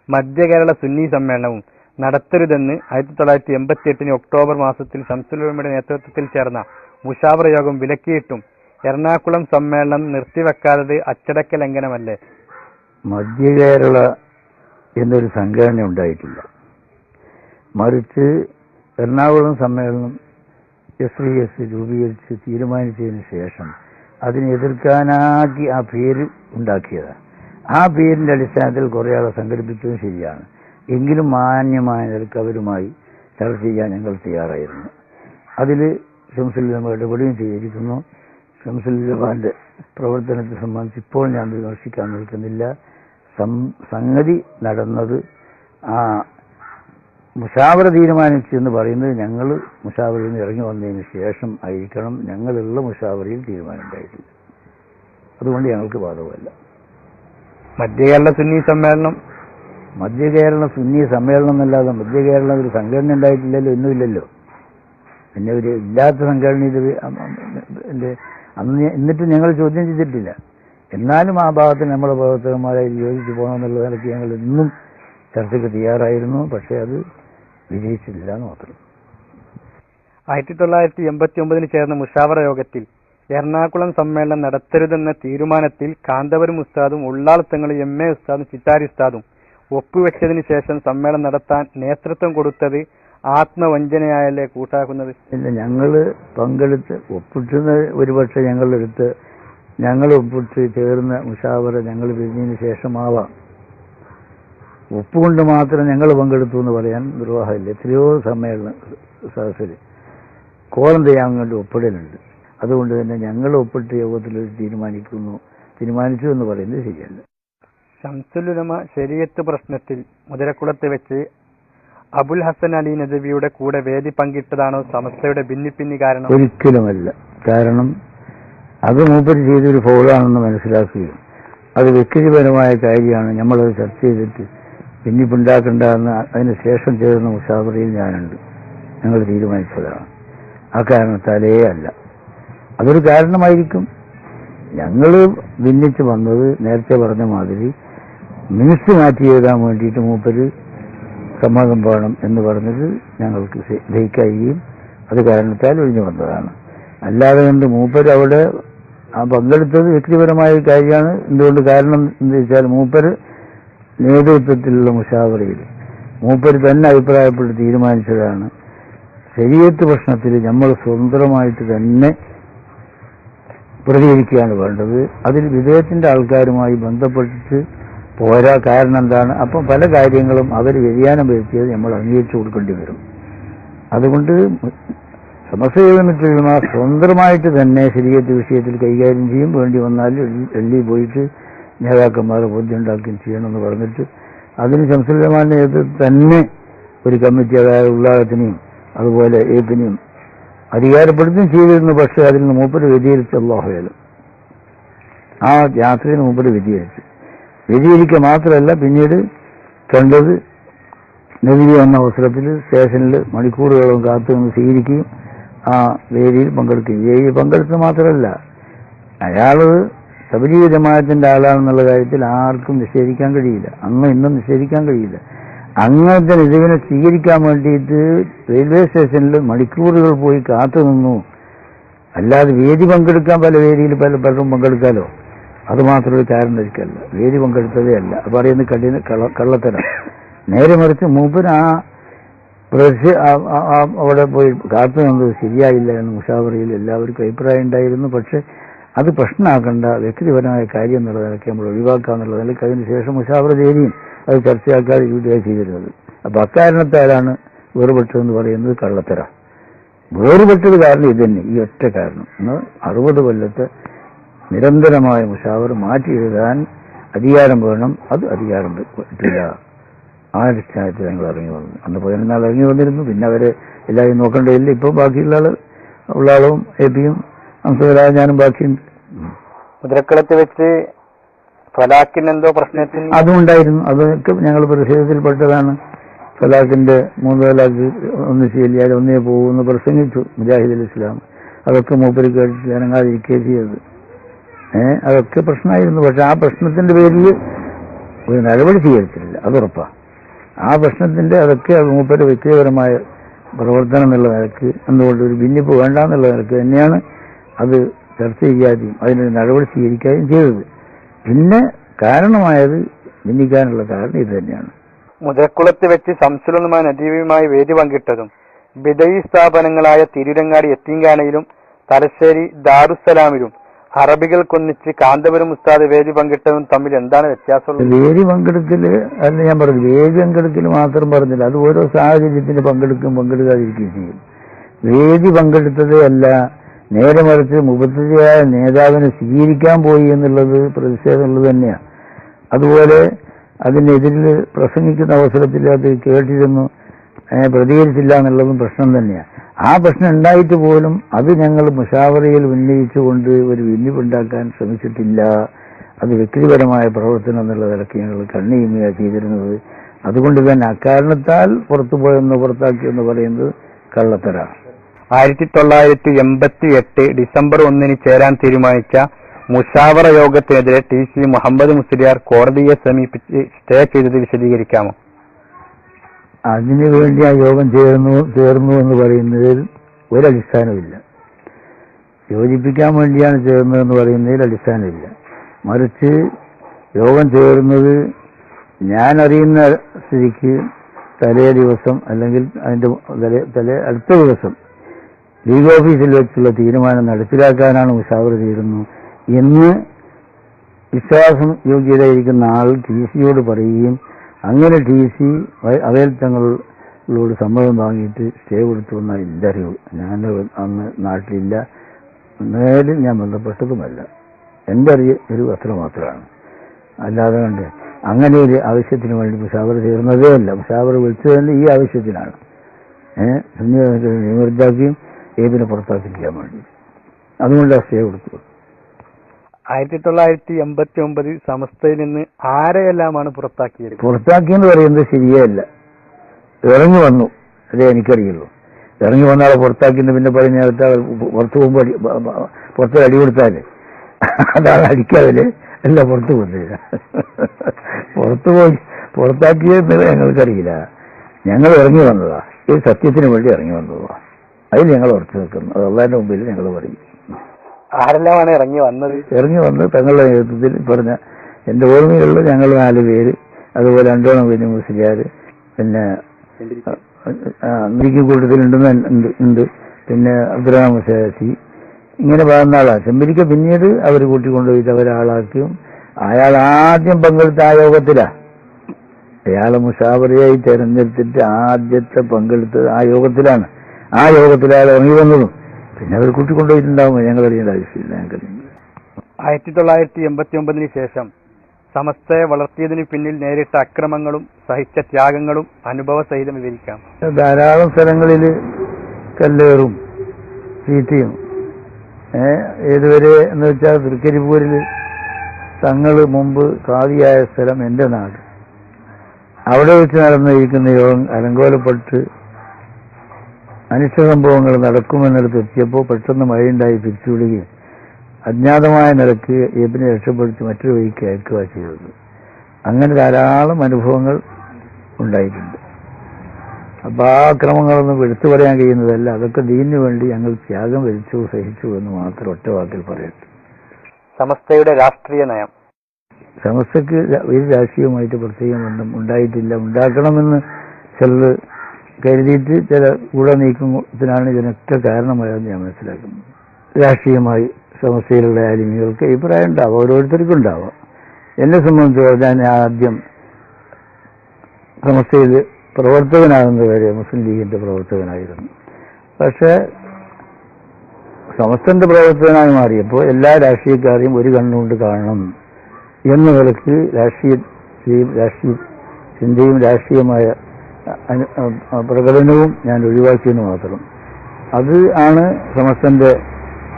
മധ്യ കേരള സുന്നി സമ്മേളനവും നടത്തരുതെന്ന് ആയിരത്തി തൊള്ളായിരത്തി എൺപത്തി എട്ടിന് ഒക്ടോബർ മാസത്തിൽ ശംസുലമയുടെ നേതൃത്വത്തിൽ ചേർന്ന മുഷാവറ യോഗം വിലക്കിയിട്ടും എറണാകുളം സമ്മേളനം നിർത്തിവെക്കാത്തത് അച്ചടക്ക ലംഘനമല്ലേ? മധ്യ കേരള എന്നൊരു സംഘടന ഉണ്ടായിട്ടില്ല. മറിച്ച് എറണാകുളം സമ്മേളനം എസ് ഡി എസ് രൂപീകരിച്ച് തീരുമാനിച്ചതിന് ശേഷം അതിനെ എതിർക്കാനാക്കി ആ പേര് ഉണ്ടാക്കിയതാണ് ആ പേരിന്റെ അടിസ്ഥാനത്തിൽ കുറേ ആളെ സംഘടിപ്പിച്ചതും ശരിയാണ്. എങ്കിലും മാന്യമായ നിലയ്ക്ക് അവരുമായി ചർച്ച ചെയ്യാൻ ഞങ്ങൾ തയ്യാറായിരുന്നു. അതിൽ ഷംസുല്ലമ ഇടപെടുകയും ചെയ്തിരിക്കുന്നു. ഷംസുല്ലമാന്റെ പ്രവർത്തനത്തെ സംബന്ധിച്ച് ഇപ്പോൾ ഞാൻ വിമർശിക്കാൻ നിൽക്കുന്നില്ല. സംഗതി നടന്നത് ആ മുഷാവറ തീരുമാനിച്ചു എന്ന് പറയുന്നത് ഞങ്ങൾ മുഷാവറയിൽ നിന്ന് ഇറങ്ങി വന്നതിന് ശേഷം ആയിരിക്കണം ഞങ്ങളുള്ള മുഷാവറയിൽ തീരുമാനം ഉണ്ടായിട്ടില്ല. അതുകൊണ്ട് ഞങ്ങൾക്ക് ബാധകമല്ല മധ്യകേരള സുന്നി സമ്മേളനം മധ്യകേരള സുന്നി സമ്മേളനം എന്നല്ലാതെ മധ്യ കേരളം ഒരു സംഘടന ഉണ്ടായിട്ടില്ലല്ലോ ഒന്നുമില്ലല്ലോ പിന്നെ ഒരു ഇല്ലാത്ത സംഘടന ഇത് അന്ന് എന്നിട്ട് ഞങ്ങൾ ചോദ്യം ചെയ്തിട്ടില്ല. എന്നാലും ആ ഭാഗത്ത് നമ്മളെ പ്രവർത്തകന്മാരായി യോജിച്ചു പോകണമെന്നുള്ള നിലയ്ക്ക് ഞങ്ങൾ ഇന്നും ചർച്ചയ്ക്ക് തയ്യാറായിരുന്നു. പക്ഷേ അത് വിജയിച്ചില്ല എന്ന് മാത്രം. ആയിരത്തി തൊള്ളായിരത്തി എൺപത്തി ഒമ്പതിന് ചേർന്ന മുഷാവറ യോഗത്തിൽ എറണാകുളം സമ്മേളനം നടത്തരുതെന്ന തീരുമാനത്തിൽ കാന്തപുരം ഉസ്താദും ഉള്ളാളത്തങ്ങളും എം എ ഉസ്താദും ചിറ്റാരി ഉസ്താദും ഒപ്പുവെച്ചതിന് ശേഷം സമ്മേളനം നടത്താൻ നേതൃത്വം കൊടുത്തത് ആത്മവഞ്ചനയായല്ലേ കൂട്ടാക്കുന്നത്? ഇല്ല ഞങ്ങൾ പങ്കെടുത്ത് ഒപ്പിട്ടുന്ന ഒരുപക്ഷെ ഞങ്ങളെടുത്ത് ഞങ്ങൾ ഒപ്പിട്ട് ചേർന്ന മുഷാവറ ഞങ്ങൾ പിരിഞ്ഞതിന് ശേഷമാവാം. ഒപ്പുകൊണ്ട് മാത്രം ഞങ്ങൾ പങ്കെടുത്തു എന്ന് പറയാൻ നിർവാഹമില്ല. എത്രയോ സമ്മേളന സദസ്സിൽ കോലം ചെയ്യാൻ വേണ്ടി ഒപ്പിടലുണ്ട്. അതുകൊണ്ട് തന്നെ ഞങ്ങൾ ഒപ്പിട്ട് യോഗത്തിൽ തീരുമാനിക്കുന്നു തീരുമാനിച്ചു എന്ന് പറയുന്നത് ശരിയല്ല. ഷംസുലുലമ ശരിയത്ത് പ്രശ്നത്തിൽ മുതലക്കുളത്ത് വെച്ച് അബുൽ ഹസൻ അലി നദവിയുടെ കൂടെ വേദി പങ്കിട്ടതാണോ സമസ്തയുടെ ഭിന്നിപ്പിന്നി കാരണം? ഒരിക്കലുമല്ല കാരണം അത് മൂപ്പര് ചെയ്തൊരു ഫോളാണെന്ന് മനസ്സിലാക്കുകയും അത് വ്യക്തിപരമായ കാര്യമാണ്. നമ്മളത് ചർച്ച ചെയ്തിട്ട് ഭിന്നിപ്പുണ്ടാക്കണ്ടെന്ന് അതിന് ശേഷം ചേർന്ന മുഷാവറയിൽ ഞാനുണ്ട്. ഞങ്ങൾ തീരുമാനിച്ചതാണ്. ആ കാരണത്താലേ അല്ല. അതൊരു കാരണമായിരിക്കും. ഞങ്ങൾ ഭിന്നിച്ച് വന്നത് നേരത്തെ പറഞ്ഞ മാതിരി മിനിറ്റ് മാറ്റി എഴുതാൻ വേണ്ടിയിട്ട് മൂപ്പര് സമ്മതം വേണം എന്ന് പറഞ്ഞത് ഞങ്ങൾക്ക് ദഹിക്കുകയും അത് കാരണത്താൽ ഒഴിഞ്ഞു വന്നതാണ്. അല്ലാതെ കൊണ്ട് മൂപ്പര് അവിടെ ആ പങ്കെടുത്തത് വ്യക്തിപരമായ കാര്യമാണ്. എന്തുകൊണ്ട് കാരണം എന്താ വെച്ചാൽ മൂപ്പര് നേതൃത്വത്തിലുള്ള മുഷാവറയിൽ മൂപ്പര് തന്നെ അഭിപ്രായപ്പെട്ട് തീരുമാനിച്ചതാണ്. ശരീരത്ത് പ്രശ്നത്തിൽ നമ്മൾ സ്വതന്ത്രമായിട്ട് തന്നെ പ്രതികരിക്കുകയാണ് വേണ്ടത്. അതിൽ വിദേഹത്തിന്റെ ആൾക്കാരുമായി ബന്ധപ്പെട്ടിട്ട് പോരാ. കാരണം എന്താണ്? അപ്പം പല കാര്യങ്ങളും അവർ വ്യതിയാനം വരുത്തിയത് നമ്മൾ അംഗീകരിച്ചു കൊടുക്കേണ്ടി വരും. അതുകൊണ്ട് സമസ്തയോജനത്തിലുള്ള സ്വതന്ത്രമായിട്ട് തന്നെ ശരീരത്തെ വിഷയത്തിൽ കൈകാര്യം ചെയ്യും. വേണ്ടി വന്നാൽ ഡൽഹി പോയിട്ട് നേതാക്കന്മാരെ ബോധ്യം ഉണ്ടാക്കുകയും ചെയ്യണമെന്ന് പറഞ്ഞിട്ട് അതിന് ശംസുലമാന്റെ നേതൃത്വത്തിൽ തന്നെ ഒരു കമ്മിറ്റി അതായത് ഉള്ളാഹത്തിനെയും അതുപോലെ ഏപ്പിനെയും അധികാരപ്പെടുത്തുകയും ചെയ്തിരുന്നു. പക്ഷേ അതിൽ നിന്ന് മൂപ്പര് വ്യതിചരിച്ച് അള്ളാഹുയാലും ആ യാത്രയിൽ മൂപ്പര് വ്യതിചരിച്ചു വ്യതിചരിക്കുക മാത്രമല്ല പിന്നീട് കണ്ടത് നെതിരി വന്ന അവസരത്തിൽ സ്റ്റേഷനിൽ മണിക്കൂറുകളോളം കാത്തു നിന്ന് സ്വീകരിക്കുകയും ആ വേദിയിൽ പങ്കെടുക്കുകയും വേദിയിൽ പങ്കെടുത്തത് മാത്രമല്ല അയാൾ ശബരീ ജമാഅത്തിന്റെ ആളാണെന്നുള്ള കാര്യത്തിൽ ആർക്കും നിഷേധിക്കാൻ കഴിയില്ല. അന്ന് ഇന്നും നിഷേധിക്കാൻ കഴിയില്ല. അങ്ങനത്തെ ഇതിനെ സ്വീകരിക്കാൻ വേണ്ടിയിട്ട് റെയിൽവേ സ്റ്റേഷനിൽ മണിക്കൂറുകൾ പോയി കാത്തു നിന്നു. അല്ലാതെ വേദി പങ്കെടുക്കാൻ പല വേദിയിൽ പല പലരും പങ്കെടുക്കാലോ? അത് മാത്രം ഒരു വേദി പങ്കെടുത്തതേ അല്ല. കഠിന കള്ള- കള്ളത്തരം. നേരെ മറിച്ച് ആ- ആ അവിടെ പോയി കാത്തു നിന്നത് ശരിയായില്ല എന്ന് മുഷാവറിയിൽ എല്ലാവർക്കും അഭിപ്രായം ഉണ്ടായിരുന്നു. പക്ഷെ അത് പ്രശ്നമാക്കേണ്ട വ്യക്തിപരമായ കാര്യം എന്നുള്ള നിലയ്ക്ക് നമ്മൾ ഒഴിവാക്കാന്നുള്ള നിലയ്ക്ക് അതിന് ശേഷം മുഷാവറ ചെയ്യുകയും അത് ചർച്ചയാക്കാതെ ഇവിടെയാണ് ചെയ്തിരുന്നത് അപ്പൊ അക്കാരണത്താലാണ് വേറുപെട്ടതെന്ന് പറയുന്നത് കള്ളത്തര. വേറുപെട്ടത് കാരണം ഇത് തന്നെ ഈ ഒറ്റ കാരണം. എന്ന് അറുപത് കൊല്ലത്തെ നിരന്തരമായ മുഷാവർ മാറ്റി എഴുതാൻ അധികാരം വേണം. അത് അധികാരം പറ്റില്ല ആ അടിസ്ഥാനത്തിൽ ഞങ്ങൾ ഇറങ്ങി വന്നു. അന്ന് പതിനൊന്നാൾ ഇറങ്ങി വന്നിരുന്നു. പിന്നെ അവരെ എല്ലാവരും നോക്കേണ്ടതില്ല. ഇപ്പം ബാക്കിയുള്ള ആൾ ഉള്ള ആളും എ പിയും അംസകരായ ഞാനും ബാക്കിയുണ്ട്. മുദ്രക്കളത്ത് വെച്ച് എന്തോ പ്രശ്നത്തിന് അതുണ്ടായിരുന്നു അതൊക്കെ ഞങ്ങൾ പ്രതിഷേധത്തിൽപ്പെട്ടതാണ് ഫലാഖിന്റെ മൂന്ന് ഫലാഖ് ഒന്ന് ശരിയാൽ ഒന്നേ പോകുമെന്ന് പ്രസംഗിച്ചു മുജാഹിദുൽ ഇസ്ലാം അതൊക്കെ മൂപ്പര് കേട്ടിട്ട് ഇറങ്ങാതിരിക്കുകയും ചെയ്തത്. ഏഹ് അതൊക്കെ പ്രശ്നമായിരുന്നു. പക്ഷെ ആ പ്രശ്നത്തിന്റെ പേരിൽ ഒരു നടപടി സ്വീകരിച്ചിട്ടില്ല. ഉറപ്പാ. ആ പ്രശ്നത്തിന്റെ അതൊക്കെ അത് മൂപ്പര് വ്യക്തിപരമായ പ്രവർത്തനം എന്നുള്ള നിലയ്ക്ക് എന്തുകൊണ്ട് ഒരു ഭിന്നിപ്പ് വേണ്ട എന്നുള്ള നിലയ്ക്ക് തന്നെയാണ് അത് ചർച്ച ചെയ്യാതെയും അതിനൊരു നടപടി സ്വീകരിക്കാതെയും ചെയ്തത്. പിന്നെ കാരണമായത് ഭിന്നിക്കാനുള്ള കാരണം ഇത് തന്നെയാണ്. മുതക്കുളത്ത് വെച്ച് സംസുലനുമായ നദീവുമായി വേദി പങ്കിട്ടതും ബിദയി സ്ഥാപനങ്ങളായ തിരുരങ്ങാടി എത്തിങ്കാനയിലും തലശ്ശേരി ദാറുസലാമിലും അറബികൾക്കൊന്നിച്ച് കാന്തപുരം ഉസ്താദ് വേദി പങ്കിട്ടതും തമ്മിൽ എന്താണ് വ്യത്യാസം വേദി പങ്കെടുക്കൽ അല്ല ഞാൻ പറഞ്ഞു വേദി പങ്കെടുക്കൽ മാത്രം പറഞ്ഞില്ല. അത് ഓരോ സാഹചര്യത്തിന് പങ്കെടുക്കും പങ്കെടുക്കാതിരിക്കുകയും ചെയ്യും. വേദി പങ്കെടുത്തതേ അല്ല നേരെ മറിച്ച് മുപത്തിയായ നേതാവിനെ സ്വീകരിക്കാൻ പോയി എന്നുള്ളത് പ്രതിഷേധമുള്ളത് തന്നെയാണ്. അതുപോലെ അതിനെതിരിൽ പ്രസംഗിക്കുന്ന അവസരത്തിൽ അത് കേട്ടിരുന്നു. പ്രതികരിച്ചില്ല എന്നുള്ളതും പ്രശ്നം തന്നെയാണ്. ആ പ്രശ്നം ഉണ്ടായിട്ട് പോലും അത് ഞങ്ങൾ മുഷാവറയിൽ ഉന്നയിച്ചുകൊണ്ട് ഒരു ഭിന്നിപ്പുണ്ടാക്കാൻ ശ്രമിച്ചിട്ടില്ല. അത് വ്യക്തിപരമായ പ്രവർത്തനം എന്നുള്ള നിലയ്ക്ക് ഞങ്ങൾ കണ്ണിയുമയാണ് ചെയ്തിരുന്നത്. അതുകൊണ്ട് തന്നെ അക്കാരണത്താൽ പുറത്തുപോയെന്ന് പുറത്താക്കിയെന്ന് പറയുന്നത് കള്ളത്തരാണ്. ആയിരത്തി തൊള്ളായിരത്തി എൺപത്തി എട്ട് ഡിസംബർ ഒന്നിന് ചേരാൻ തീരുമാനിച്ച മുഷാവറ യോഗത്തിനെതിരെ ടി സി മുഹമ്മദ് മുസ്ലിയാർ കോടതിയെ സമീപിച്ച് സ്റ്റേ ചെയ്തത് വിശദീകരിക്കാമോ? അതിനുവേണ്ടി ആ യോഗം ചേർന്നു ചേർന്നു എന്ന് പറയുന്നതിൽ ഒരടിസ്ഥാനമില്ല യോജിപ്പിക്കാൻ വേണ്ടിയാണ് ചേർന്നതെന്ന് പറയുന്നതിൽ അടിസ്ഥാനമില്ല മറിച്ച് യോഗം ചേർന്നത് ഞാൻ അറിയുന്ന സ്ഥിതിക്ക് തലേ ദിവസം അല്ലെങ്കിൽ അതിന്റെ തലേ തലേ അടുത്ത ദിവസം ലീഗ് ഓഫീസിൽ വെച്ചുള്ള തീരുമാനം നടപ്പിലാക്കാനാണ് മുഷാവർ തീരുന്നു എന്ന് വിശ്വാസം യോഗ്യതയിരിക്കുന്ന ആൾ ടി സിയോട് പറയുകയും അങ്ങനെ ടി സി അവയിൽ തങ്ങളോട് സമ്മതം വാങ്ങിയിട്ട് സ്റ്റേ കൊടുത്തു എന്നാണ് എന്റെ അറിവ്. ഞാൻ അന്ന് നാട്ടിലില്ല. നേരിൽ ഞാൻ ബന്ധപ്പെട്ടതുമല്ല. എന്റെ അറിയ ഒരു അത്ര മാത്രമാണ് അല്ലാതെ കണ്ട് അങ്ങനെ ഒരു ആവശ്യത്തിന് വേണ്ടി മുഷാവർ ചേർന്നതേ അല്ല. മുഷാവർ വിളിച്ചത് തന്നെ ഈ ആവശ്യത്തിനാണ്. ഏഹ് സുന്നി ഏതിനെ പുറത്താക്കിക്കാൻ വേണ്ടി. അതുകൊണ്ട് സ്റ്റേ കൊടുത്തു. ആയിരത്തി തൊള്ളായിരത്തി എൺപത്തി ഒമ്പതിൽ സമസ്തയിൽ നിന്ന് ആരെയെല്ലാമാണ് പുറത്താക്കിയത്? പുറത്താക്കിയെന്ന് പറയുന്നത് ശരിയല്ല ഇറങ്ങി വന്നു. അതേ എനിക്കറിയുള്ളൂ. ഇറങ്ങി വന്ന ആളെ എന്ന് പിന്നെ പറഞ്ഞ അവർ പുറത്തു പോകുമ്പോൾ അടി പുറത്ത് അടി കൊടുത്താൽ. അതാണ് അടിക്കാതിൽ അല്ല പുറത്തു പോകുന്നില്ല പുറത്തു പോയി പുറത്താക്കിയെന്ന് ഞങ്ങൾക്കറിയില്ല. ഞങ്ങൾ ഇറങ്ങി വന്നതാ. ഈ സത്യത്തിന് വേണ്ടി ഇറങ്ങി വന്നതാ. അതിൽ ഞങ്ങൾ ഉറച്ചു നിൽക്കുന്നു. അത് അള്ളാന്റെ മുമ്പിൽ ഞങ്ങൾ പറയും. ആരെല്ലാമാണ് ഇറങ്ങി വന്നത്? ഇറങ്ങി വന്ന് തങ്ങളുടെ നേതൃത്വത്തിൽ പറഞ്ഞ എന്റെ ഓർമ്മയിലുള്ള ഞങ്ങൾ നാല് പേര് അതുപോലെ അണ്ടോണം പിന്നെ മുസ്ലിയാർ പിന്നെ അമേരിക്കൻ കൂട്ടത്തിൽ ഉണ്ടെന്ന് ഉണ്ട് ഉണ്ട് പിന്നെ അബ്ദുറഹ്മാൻ മുസാസി ഇങ്ങനെ പറയുന്ന ആളാണ് ചെമ്പരിക്ക പിന്നീട് അവർ കൂട്ടിക്കൊണ്ടുപോയിട്ട് അവരാളാക്കിയും അയാൾ ആദ്യം പങ്കെടുത്ത ആ യോഗത്തിലാ. അയാളെ മുഷാവറിയായി തെരഞ്ഞെടുത്തിട്ട് ആദ്യത്തെ പങ്കെടുത്തത് ആ യോഗത്തിലാണ്. ആ യോഗത്തിൽ അയാൾ ഇറങ്ങി വന്നതും. പിന്നെ അവർ കൂട്ടിക്കൊണ്ടുപോയിട്ടുണ്ടാവുമ്പോൾ ഞങ്ങൾ അറിയേണ്ട ആവശ്യമില്ല ഞങ്ങൾക്ക് ആയിരത്തി തൊള്ളായിരത്തി എൺപത്തി ഒമ്പതിന് ശേഷം സമസ്തയെ വളർത്തിയതിന് പിന്നിൽ നേരിട്ട അക്രമങ്ങളും സഹിച്ച ത്യാഗങ്ങളും അനുഭവ സഹിതം വിവരിക്കാം. ധാരാളം സ്ഥലങ്ങളിൽ കല്ലേറും ചീത്തയും ഏതുവരെ എന്ന് വെച്ചാൽ തൃക്കരിപ്പൂരിൽ തങ്ങൾ മുമ്പ് കാതിയായ സ്ഥലം എന്റെ നാട്. അവിടെ വെച്ച് നടന്നിരിക്കുന്ന യോഗം അലങ്കോലപ്പെട്ട് അനിഷ്ട സംഭവങ്ങൾ നടക്കുമെന്നിടത്ത് എത്തിയപ്പോൾ പെട്ടെന്ന് മഴയുണ്ടായി തിരിച്ചുവിടുകയും അജ്ഞാതമായ നിലയ്ക്ക് ഏപ്പിനെ രക്ഷപ്പെടുത്തി മറ്റൊരു വഴിക്ക് അയക്കുക ചെയ്തത് അങ്ങനെ ധാരാളം അനുഭവങ്ങൾ ഉണ്ടായിട്ടുണ്ട്. അപ്പൊ ആ ക്രമങ്ങളൊന്നും എടുത്തു പറയാൻ കഴിയുന്നതല്ല. അതൊക്കെ ദീനു വേണ്ടി ഞങ്ങൾ ത്യാഗം വരിച്ചു സഹിച്ചു എന്ന് മാത്രം ഒറ്റ വാക്കിൽ പറയട്ടെ. സമസ്തയുടെ രാഷ്ട്രീയ നയം. സമസ്തക്ക് ഒരു രാഷ്ട്രീയമായിട്ട് പ്രത്യേക ബന്ധം ഉണ്ടായിട്ടില്ല. ഉണ്ടാക്കണമെന്ന് ചിലർ കരുതിയിട്ട് ചില കൂടെ നീക്കത്തിനാണ് ഇതിനൊക്കെ കാരണമായെന്ന് ഞാൻ മനസ്സിലാക്കുന്നു. രാഷ്ട്രീയമായി സമസ്യയിലുള്ള ആലിമികൾക്ക് അഭിപ്രായം ഉണ്ടാവാം ഓരോരുത്തർക്കും ഉണ്ടാവാം എന്നെ സംബന്ധിച്ച് ഞാൻ ആദ്യം സമസ്യയിൽ പ്രവർത്തകനാകുന്നത് വരെ മുസ്ലിം ലീഗിന്റെ പ്രവർത്തകനായിരുന്നു. പക്ഷേ സമസ്തന്റെ പ്രവർത്തകനായി മാറിയപ്പോൾ എല്ലാ രാഷ്ട്രീയക്കാരെയും ഒരു കണ്ണുകൊണ്ട് കാണണം എന്ന നിലയ്ക്ക് രാഷ്ട്രീയ രാഷ്ട്രീയ ചിന്തയും രാഷ്ട്രീയമായ പ്രകടനവും ഞാൻ ഒഴിവാക്കിയെന്ന് മാത്രം അത് ആണ് സമസ്തന്റെ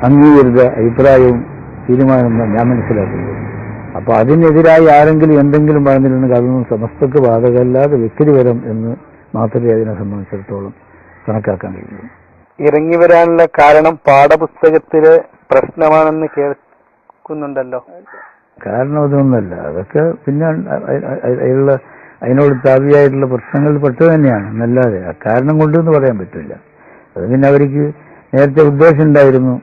അംഗീകൃത അഭിപ്രായവും തീരുമാനമെന്ന് ഞാൻ മനസ്സിലാക്കുന്നത് അപ്പൊ അതിനെതിരായി ആരെങ്കിലും എന്തെങ്കിലും പറഞ്ഞിട്ടുണ്ടെങ്കിൽ അതൊന്നും സമസ്തക്ക് ബാധകമല്ലാതെ വ്യക്തിപരം എന്ന് മാത്രമേ അതിനെ സംബന്ധിച്ചിടത്തോളം കണക്കാക്കാൻ കഴിയൂ ഇറങ്ങി വരാനുള്ള കാരണം പാഠപുസ്തകത്തിലെ പ്രശ്നമാണെന്ന് കേൾക്കുന്നുണ്ടല്ലോ കാരണം അതൊന്നുമല്ല അതൊക്കെ പിന്നെ അതിലുള്ള അതിനോട് താവിയായിട്ടുള്ള പ്രശ്നങ്ങളിൽ പെട്ടത് തന്നെയാണ്. എന്നല്ലാതെ കാരണം കൊണ്ടെന്ന് പറയാൻ പറ്റില്ല. അത് പിന്നെ അവർക്ക് നേരത്തെ ഉദ്ദേശം ഉണ്ടായിരുന്നു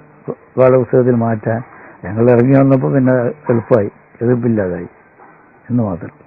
പാഠപുസ്തകത്തിൽ മാറ്റാൻ. ഞങ്ങൾ ഇറങ്ങി വന്നപ്പോൾ പിന്നെ എളുപ്പമായി. എതിർപ്പില്ലാതായി. എന്ന് മാത്രം.